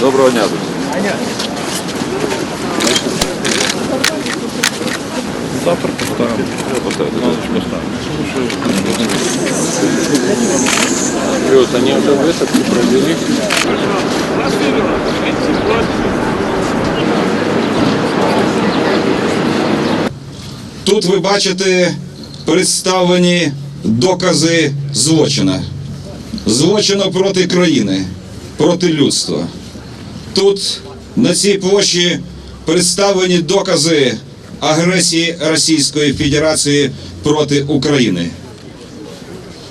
Доброго дня. Завтра поставимо. Поставити. Плюс, вони вже провели. Тут ви бачите представлені докази злочина. Злочину проти країни, проти людства. Тут на цій площі представлені докази агресії Російської Федерації проти України.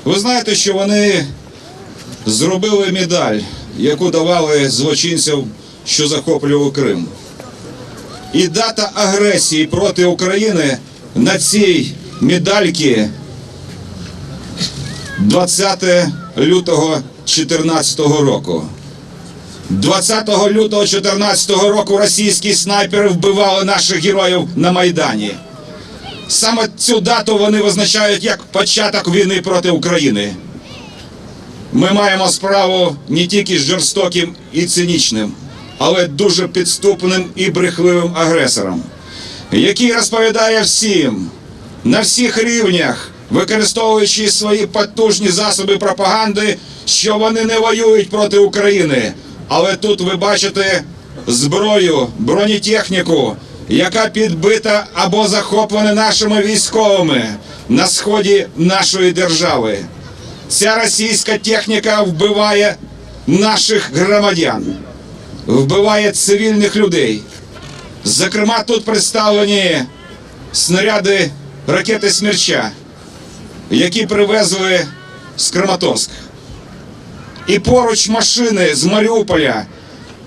Ви знаєте, що вони зробили медаль, яку давали злочинцям, що захоплювали Крим. І дата агресії проти України на цій медальці 20 лютого 2014 року. 20 лютого 2014 року російські снайпери вбивали наших героїв на Майдані. Саме цю дату вони визначають як початок війни проти України. Ми маємо справу не тільки з жорстоким і цинічним, але дуже підступним і брехливим агресором, який розповідає всім на всіх рівнях, використовуючи свої потужні засоби пропаганди, що вони не воюють проти України. Але тут ви бачите зброю, бронетехніку, яка підбита або захоплена нашими військовими на сході нашої держави. Ця російська техніка вбиває наших громадян, вбиває цивільних людей. Зокрема, тут представлені снаряди ракети Смерча, які привезли з Краматорська. І поруч машини з Маріуполя,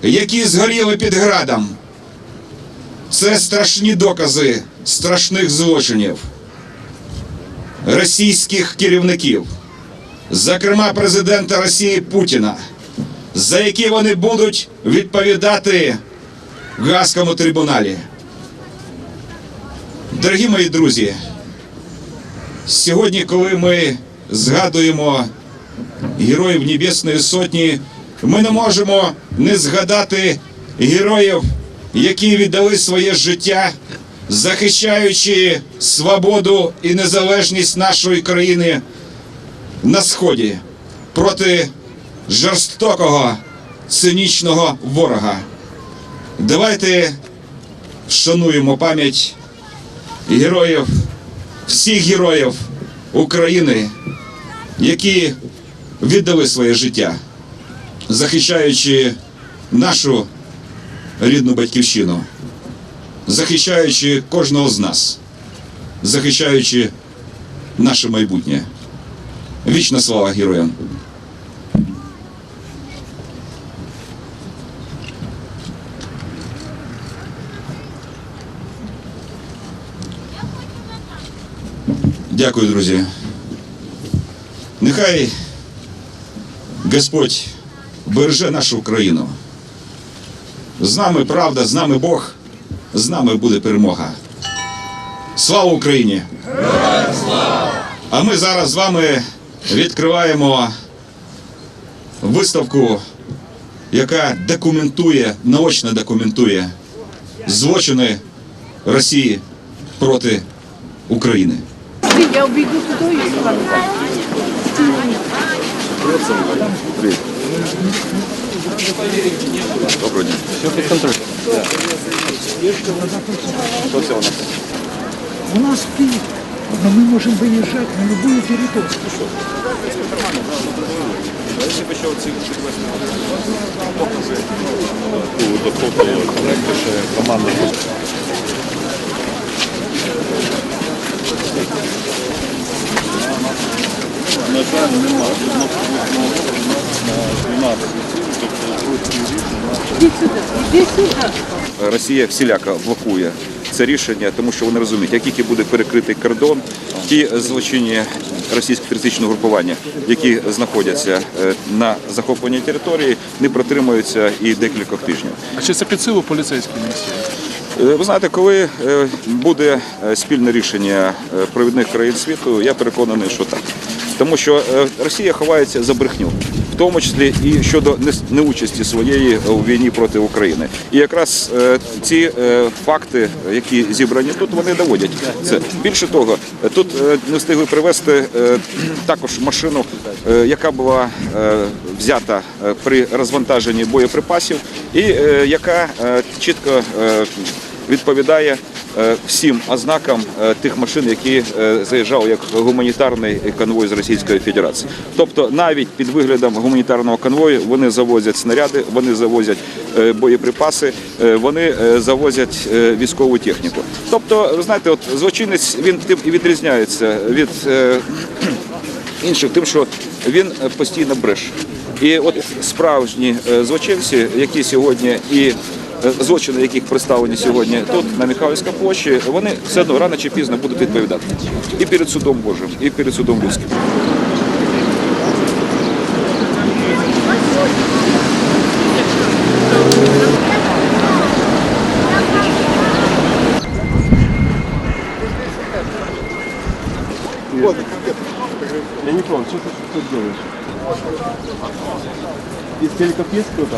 які згоріли під градом. Це страшні докази страшних злочинів російських керівників, зокрема президента Росії Путіна, за які вони будуть відповідати в Гаазькому трибуналі. Дорогі мої друзі, сьогодні, коли ми згадуємо героїв Небесної Сотні, ми не можемо не згадати героїв, які віддали своє життя, захищаючи свободу і незалежність нашої країни на сході проти жорстокого цинічного ворога. Давайте вшануємо пам'ять героїв, всіх героїв України, які віддали своє життя, захищаючи нашу рідну батьківщину, захищаючи кожного з нас, захищаючи наше майбутнє. Вічна слава героям! Дякую, друзі. Нехай Господь береже нашу Україну. З нами правда, з нами Бог, з нами буде перемога. Слава Україні! А ми зараз з вами відкриваємо виставку, яка документує, наочно документує злочини Росії проти України. Я обійду туди і з вами. Доброго дня. Все під контроль. Що це у нас? У нас Киев, но мы можем выезжать на любую территорию. Команда. Іди сюди, іди сюди. Росія всіляко блокує це рішення, тому що вони розуміють, як тільки буде перекритий кордон, ті злочинні російські терористичні групування, які знаходяться е, на захопленій території, не протримуються і декілька тижнів. А чи це під силу поліцейській місії? Е, Ви знаєте, коли е, буде е, спільне рішення провідних країн світу, я переконаний, що так. Тому що Росія ховається за брехню. в тому числі і щодо неучасті своєї у війні проти України. І якраз ці факти, які зібрані тут, вони доводять це. Більше того, тут не встигли привезти також машину, яка була взята при розвантаженні боєприпасів, і яка чітко відповідає е, всім ознакам е, тих машин, які е, заїжджали як гуманітарний конвой з Російської Федерації. Тобто навіть під виглядом гуманітарного конвою вони завозять снаряди, вони завозять боєприпаси, вони завозять військову техніку. Тобто, ви знаєте, от злочинець він тим і відрізняється від інших, тим, що він постійно бреше. І от справжні злочинці, які сьогодні і злочини, яких представлені сьогодні тут на Михайлівській площі, вони все одно рано чи пізно будуть відповідати і перед судом Божим, і перед судом людським. Я не понял, что ты тут делаешь? Из телека есть кто-то?